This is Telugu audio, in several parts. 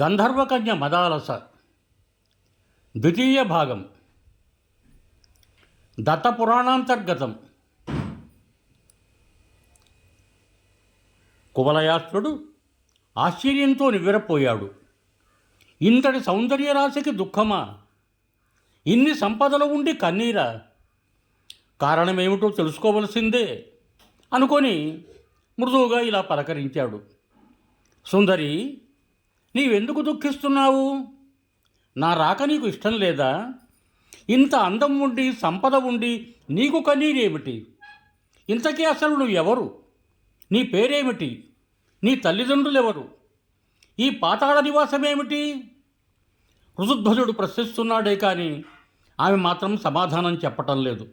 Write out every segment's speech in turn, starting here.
గంధర్వకన్య మదాలస. ద్వితీయ భాగం. దత్తపురాణాంతర్గతం. కువలయాత్రుడు ఆశ్చర్యంతో నివ్వెరపోయాడు. ఇంతటి సౌందర్యరాశికి దుఃఖమా? ఇన్ని సంపదలు ఉండి కన్నీరా? కారణమేమిటో తెలుసుకోవలసిందే అనుకొని మృదువుగా ఇలా పలకరించాడు. సుందరి నీవెందుకు దుఃఖిస్తున్నావు? నా రాక నీకు ఇష్టం లేదా? ఇంత అందం ఉండి సంపద ఉండి నీకు కన్నీరేమిటి? ఇంతకీ అసలు నువ్వు ఎవరు? నీ పేరేమిటి? నీ తల్లిదండ్రులు ఎవరు ఈ పాతాళ నివాసమేమిటి? ఋతుధ్వజుడు ప్రశ్నిస్తున్నాడే కానీ ఆమె మాత్రం సమాధానం చెప్పటం లేదు.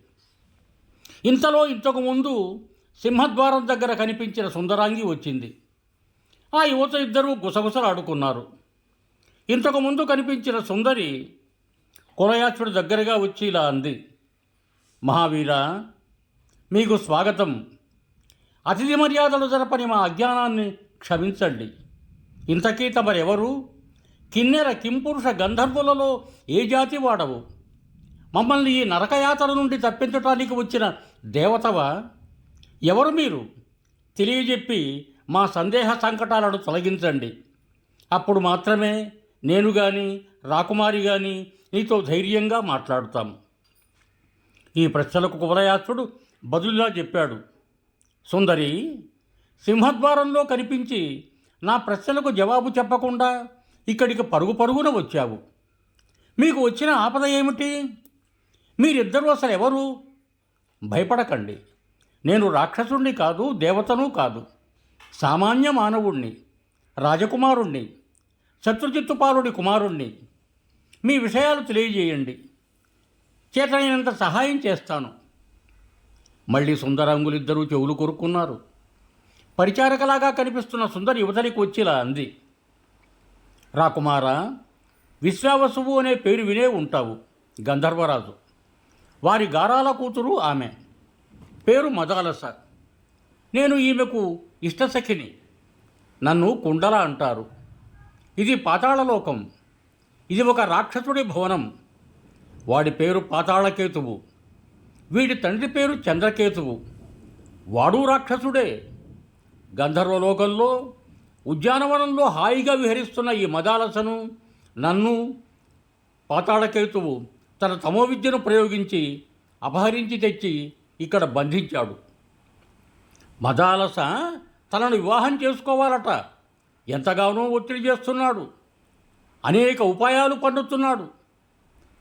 ఇంతలో ఇంతకు ముందు సింహద్వారం దగ్గర కనిపించిన సుందరాంగి వచ్చింది. ఆ యువత ఇద్దరూ గుసగుసలాడుకున్నారు. ఇంతకు ముందు కనిపించిన సుందరి కులయాచుడి దగ్గరగా వచ్చి ఇలా అంది. మహావీర మీకు స్వాగతం. అతిథి మర్యాదలు జరపని మా అజ్ఞానాన్ని క్షమించండి. ఇంతకీ తమరెవరు? కిన్నెర కింపురుష గంధర్వులలో ఏ జాతి వాడవు? మమ్మల్ని ఈ నరకయాత్ర నుండి తప్పించటానికి వచ్చిన దేవతవా? ఎవరు మీరు? తెలియజెప్పి మా సందేహ సంకటాలను తొలగించండి. అప్పుడు మాత్రమే నేను కానీ రాకుమారి కానీ నీతో ధైర్యంగా మాట్లాడుతాం. ఈ ప్రశ్నలకు కువలయాసుడు బదులుగా చెప్పాడు సుందరి సింహద్వారంలో కనిపించి నా ప్రశ్నలకు జవాబు చెప్పకుండా ఇక్కడికి పరుగు పరుగున వచ్చావు. మీకు వచ్చిన ఆపద ఏమిటి? మీరిద్దరూ అసలు ఎవరు భయపడకండి. నేను రాక్షసుణ్ణి కాదు దేవతను కాదు. సామాన్య మానవుణ్ణి రాజకుమారుణ్ణి శత్రుజిత్తుపాలుడి కుమారుణ్ణి. మీ విషయాలు తెలియజేయండి. చేతనైనంత సహాయం చేస్తాను. మళ్ళీ సుందరంగులిద్దరూ చెవులు కొరుక్కున్నారు. పరిచారకలాగా కనిపిస్తున్న సుందరి యువతలికి వచ్చిలా అంది. రాకుమారా విశ్వావసువు అనే పేరు వినే ఉంటావు గంధర్వరాజు. వారి గారాల కూతురు ఆమె. పేరు మదాలస. నేను ఈమెకు ఇష్టసఖిని నన్ను కుండల అంటారు. ఇది పాతాళలోకం. ఇది ఒక రాక్షసుడి భవనం. వాడి పేరు పాతాళకేతువు. వీడి తండ్రి పేరు చంద్రకేతువు. వాడు రాక్షసుడే. గంధర్వలోకంలో ఉద్యానవనంలో హాయిగా విహరిస్తున్న ఈ మదాలసను నన్ను పాతాళకేతువు తన తమో విద్యను ప్రయోగించి అపహరించి తెచ్చి ఇక్కడ బంధించాడు. మదాలస తనను వివాహం చేసుకోవాలట. ఎంతగానో ఒత్తిడి చేస్తున్నాడు. అనేక ఉపాయాలు పండుతున్నాడు.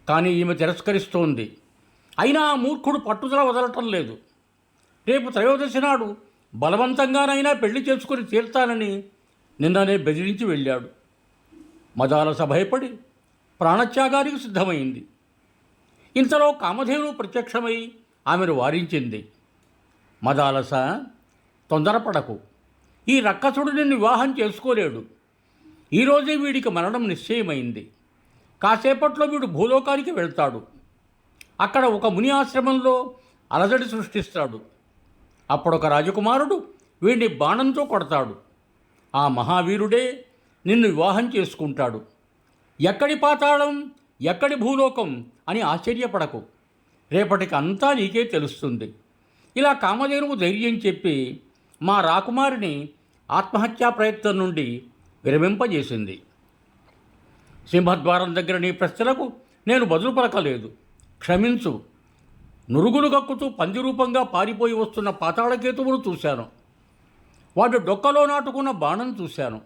కానీ ఈమె తిరస్కరిస్తోంది. అయినా ఆ మూర్ఖుడు పట్టుదల వదలటం లేదు. రేపు త్రయోదశి నాడు బలవంతంగానైనా పెళ్ళి చేసుకుని తీర్తానని నిన్ననే బెదిరించి వెళ్ళాడు. మదాలస భయపడి ప్రాణత్యాగానికి సిద్ధమైంది. ఇంతలో కామధేను ప్రత్యక్షమై ఆమెను వారించింది. మదాలస తొందరపడకు. ఈ రక్కసుడు నిన్ను వివాహం చేసుకోలేడు. ఈరోజే వీడికి మరణం నిశ్చయమైంది. కాసేపట్లో వీడు భూలోకానికి వెళ్తాడు. అక్కడ ఒక ముని ఆశ్రమంలో అలజడి సృష్టిస్తాడు. అప్పుడొక రాజకుమారుడు వీడిని బాణంతో కొడతాడు. ఆ మహావీరుడే నిన్ను వివాహం చేసుకుంటాడు. ఎక్కడి పాతాళం ఎక్కడి భూలోకం అని ఆశ్చర్యపడకు. రేపటికి అంతా నీకే తెలుస్తుంది. ఇలా కామధేనువు ధైర్యం చెప్పి మా రాకుమారిని ఆత్మహత్యా ప్రయత్నం నుండి విరమింపజేసింది. సింహద్వారం దగ్గర నీ ప్రశ్నలకు నేను బదులు పలకలేదు క్షమించు. నురుగులు గక్కుతూ పందిరూపంగా పారిపోయి వస్తున్న పాతాళకేతువును చూశాను. వాడు డొక్కలో నాటుకున్న బాణం చూశాను.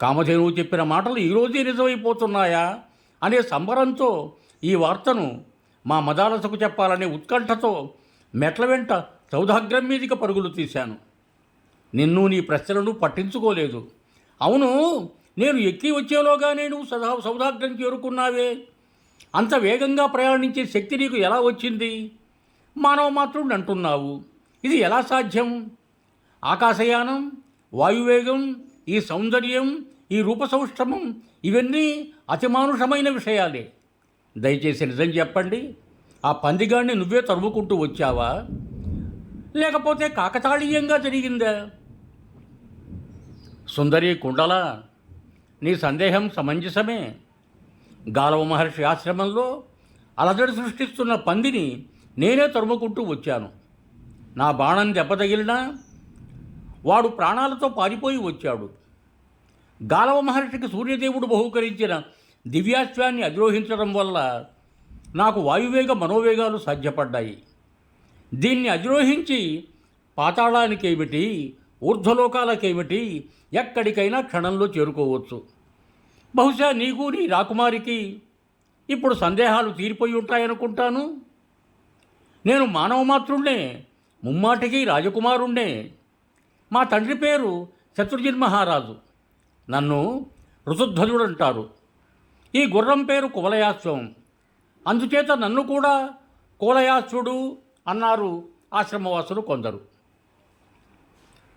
కామధేనువు చెప్పిన మాటలు ఈరోజే నిజమైపోతున్నాయా అనే సంబరంతో ఈ వార్తను మా మదాలసకు చెప్పాలనే ఉత్కంఠతో మెట్ల వెంట సౌధాగ్రం మీదికి పరుగులు తీశాను. నిన్ను నీ ప్రశ్నలను పట్టించుకోలేదు. అవును నేను ఎక్కి వచ్చేలోగానే నువ్వు సదా సౌదాగ్రం చేరుకున్నావే. అంత వేగంగా ప్రయాణించే శక్తి నీకు ఎలా వచ్చింది? మానవ మాత్రుడు అంటున్నావు. ఇది ఎలా సాధ్యం? ఆకాశయానం వాయువేగం ఈ సౌందర్యం ఈ రూపసౌష్ఠమం ఇవన్నీ అతిమానుషమైన విషయాలే. దయచేసి నిజం చెప్పండి. ఆ పందిగాడిని నువ్వే తరుముకుంటూ వచ్చావా? లేకపోతే కాకతాళీయంగా జరిగిందా? సుందరి కుండల నీ సందేహం సమంజసమే. గాలవ మహర్షి ఆశ్రమంలో అలజడి సృష్టిస్తున్న పందిని నేనే తరుముకుంటూ వచ్చాను. నా బాణం దెబ్బతగిలినా వాడు ప్రాణాలతో పారిపోయి వచ్చాడు. గాలవ మహర్షికి సూర్యదేవుడు బహుకరించిన దివ్యాశ్వాన్ని అధిరోహించడం వల్ల నాకు వాయువేగ మనోవేగాలు సాధ్యపడ్డాయి. దీన్ని అధిరోహించి పాతాళానికేమిటి ఊర్ధ్వలోకాలకేమిటి ఎక్కడికైనా క్షణంలో చేరుకోవచ్చు. బహుశా నీకు నీ రాకుమారికి ఇప్పుడు సందేహాలు తీరిపోయి ఉంటాయనుకుంటాను. నేను మానవ మాత్రుణ్ణే ముమ్మాటికి రాజకుమారుణ్ణే. మా తండ్రి పేరు శత్రుజిన్ మహారాజు నన్ను ఋతుధ్వజుడు అంటారు ఈ గుర్రం పేరు కువలయాశ్వం. అందుచేత నన్ను కూడా కువలయాశ్వుడు అన్నారు ఆశ్రమవాసులు కొందరు.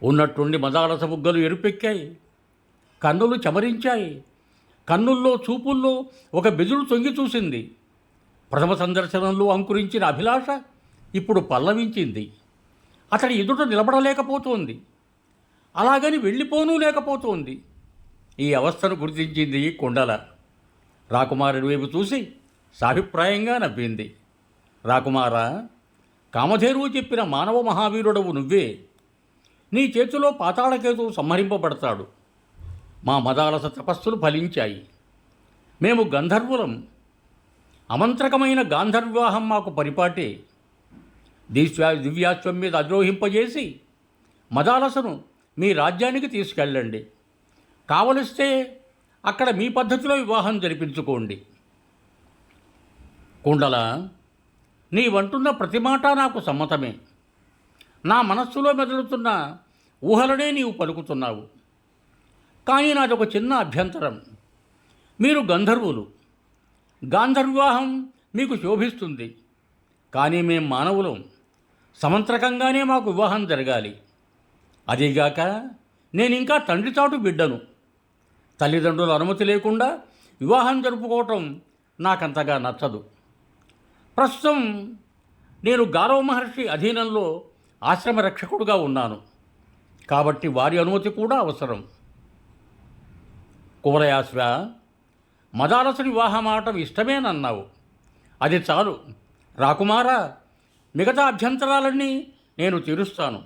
ఉన్నట్టుండి మదాలస బుగ్గలు ఎరుపెక్కాయి. కన్నులు చమరించాయి. కన్నుల్లో చూపుల్లో ఒక బెదురు తొంగి చూసింది. ప్రథమ సందర్శనంలో అంకురించిన అభిలాష ఇప్పుడు పల్లవించింది. అతడి ఎదుట నిలబడలేకపోతోంది. అలాగని వెళ్ళిపోనూ లేకపోతోంది. ఈ అవస్థను గుర్తించింది కొండల. రాకుమారుడి వైపు చూసి సాభిప్రాయంగా నవ్వింది. రాకుమారా కామధేరువు చెప్పిన మానవ మహావీరుడవు నువ్వే. నీ చేతిలో పాతాళకేతు సంహరింపబడతాడు. మా మదాలస తపస్సులు ఫలించాయి. మేము గంధర్వులం. అమంత్రకమైన గాంధర్వివాహం మాకు పరిపాటే. దివ్యా దివ్యాశ్వం మీద అద్రోహింపజేసి మదాలసను మీ రాజ్యానికి తీసుకెళ్ళండి. కావలిస్తే అక్కడ మీ పద్ధతిలో వివాహం జరిపించుకోండి. కుండల నీవంటున్న ప్రతి మాట నాకు సమ్మతమే. నా మనస్సులో మెదులుతున్న ఊహలనే నీవు పలుకుతున్నావు. కానీ నాదొక చిన్న అభ్యంతరం. మీరు గంధర్వులు. గాంధర్వివాహం మీకు శోభిస్తుంది. కానీ మేం మానవులం. సమంత్రకంగానే మాకు వివాహం జరగాలి. అదీగాక నేను ఇంకా తండ్రి చాటు బిడ్డను. తల్లిదండ్రుల అనుమతి లేకుండా వివాహం జరుపుకోవటం నాకంతగా నచ్చదు. ప్రస్తుతం నేను గారవ మహర్షి అధీనంలో ఆశ్రమ రక్షకుడుగా ఉన్నాను. కాబట్టి వారి అనుమతి కూడా అవసరం. కువరయాశ్వ మదాలస వివాహం ఆవటం ఇష్టమేనన్నావు అది చాలు. రాకుమారా మిగతా అభ్యంతరాలన్నీ నేను తీరుస్తాను.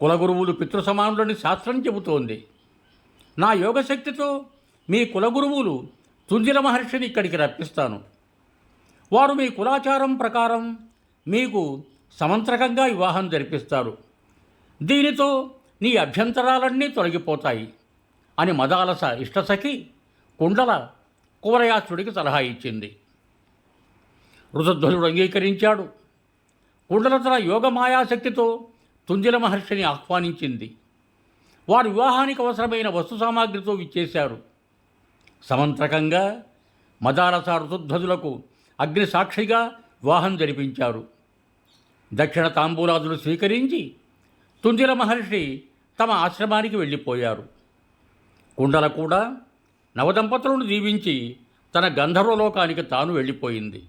కులగురువులు పితృసమానులని శాస్త్రం చెబుతోంది. నా యోగశక్తితో మీ కులగురువులు తుంజిర మహర్షిని ఇక్కడికి రప్పిస్తాను. వారు మీ కులాచారం ప్రకారం మీకు సమంత్రకంగా వివాహం జరిపిస్తారు. దీనితో నీ అభ్యంతరాలన్నీ తొలగిపోతాయి అని మదాలస ఇష్టసఖి కుండల కువరయాసుడికి సలహా ఇచ్చింది. ఋతుధ్వజుడు అంగీకరించాడు. కుండల తన యోగ మాయాశక్తితో తుంజిల మహర్షిని ఆహ్వానించింది. వారు వివాహానికి అవసరమైన వస్తు సామాగ్రితో విచ్చేశారు. సమంత్రకంగా మదాలస ఋతుధ్వజులకు అగ్ని సాక్షిగా వివాహం జరిపించారు. దక్షిణ తాంబూలాదులు స్వీకరించి తుంజిల మహర్షి తమ ఆశ్రమానికి వెళ్ళిపోయారు. కుండల కూడా నవదంపతులను దీవించి తన గంధర్వలోకానికి తాను వెళ్ళిపోయింది.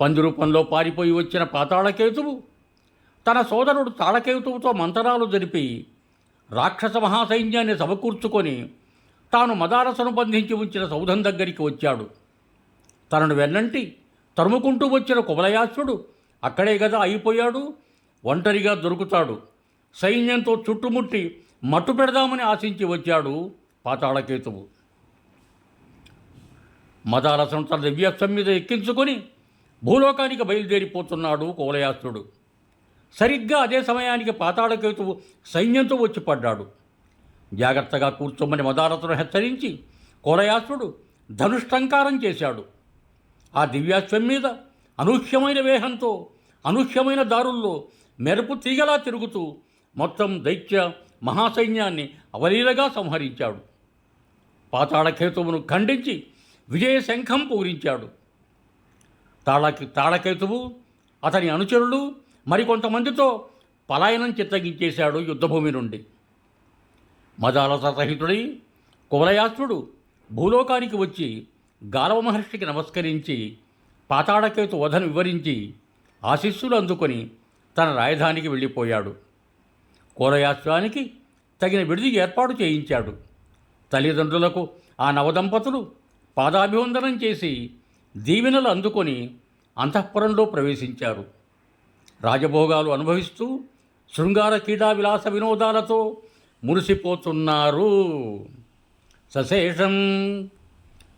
పందిరూపంలో పారిపోయి వచ్చిన పాతాళకేతువు తన సోదరుడు తాళకేతువుతో మంతరాలు జరిపి రాక్షస మహాసైన్యాన్ని సమకూర్చుకొని తాను మదారసను బంధించి ఉంచిన సౌధం దగ్గరికి వచ్చాడు. తనను వెన్నంటి తరుముకుంటూ వచ్చిన కుబలయాసుడు అక్కడే కదా అయిపోయాడు ఒంటరిగా దొరుకుతాడు. సైన్యంతో చుట్టుముట్టి మట్టు పెడదామని ఆశించి వచ్చాడు పాతాళకేతువు. మదారసం తన దివ్యాస్తం మీద ఎక్కించుకొని భూలోకానికి బయలుదేరిపోతున్నాడు కోలయాసుడు సరిగ్గా అదే సమయానికి పాతాళకేతువు సైన్యంతో వచ్చి పడ్డాడు. జాగ్రత్తగా కూర్చోమని మదారథను హెచ్చరించి కోలయాస్తుడు ధనుష్టంకారం చేశాడు. ఆ దివ్యాశ్వం మీద అనూహ్యమైన వేహంతో అనూహ్యమైన దారుల్లో మెరుపు తీగలా తిరుగుతూ మొత్తం దైత్య మహాసైన్యాన్ని అవలీలగా సంహరించాడు. పాతాళకేతువును ఖండించి విజయశంఖం పూరించాడు. తాళకి తాళకేతువు అతని అనుచరులు మరికొంతమందితో పలాయనం చిత్తగించేశాడు యుద్ధభూమి నుండి. మదాలత సహితుడై కువలయాసుడు భూలోకానికి వచ్చి గాలవ మహర్షికి నమస్కరించి పాతాళకేతు వధను వివరించి ఆశీస్సులు అందుకొని తన రాజధానికి వెళ్ళిపోయాడు. కువలయాశ్వానికి తగిన విడిది ఏర్పాటు చేయించాడు. తల్లిదండ్రులకు ఆ నవదంపతులు పాదాభివందనం చేసి దీవెనలు అందుకొని అంతఃపురంలో ప్రవేశించారు. రాజభోగాలు అనుభవిస్తూ శృంగార క్రీడా విలాస వినోదాలతో మురిసిపోతున్నారు. సశేషం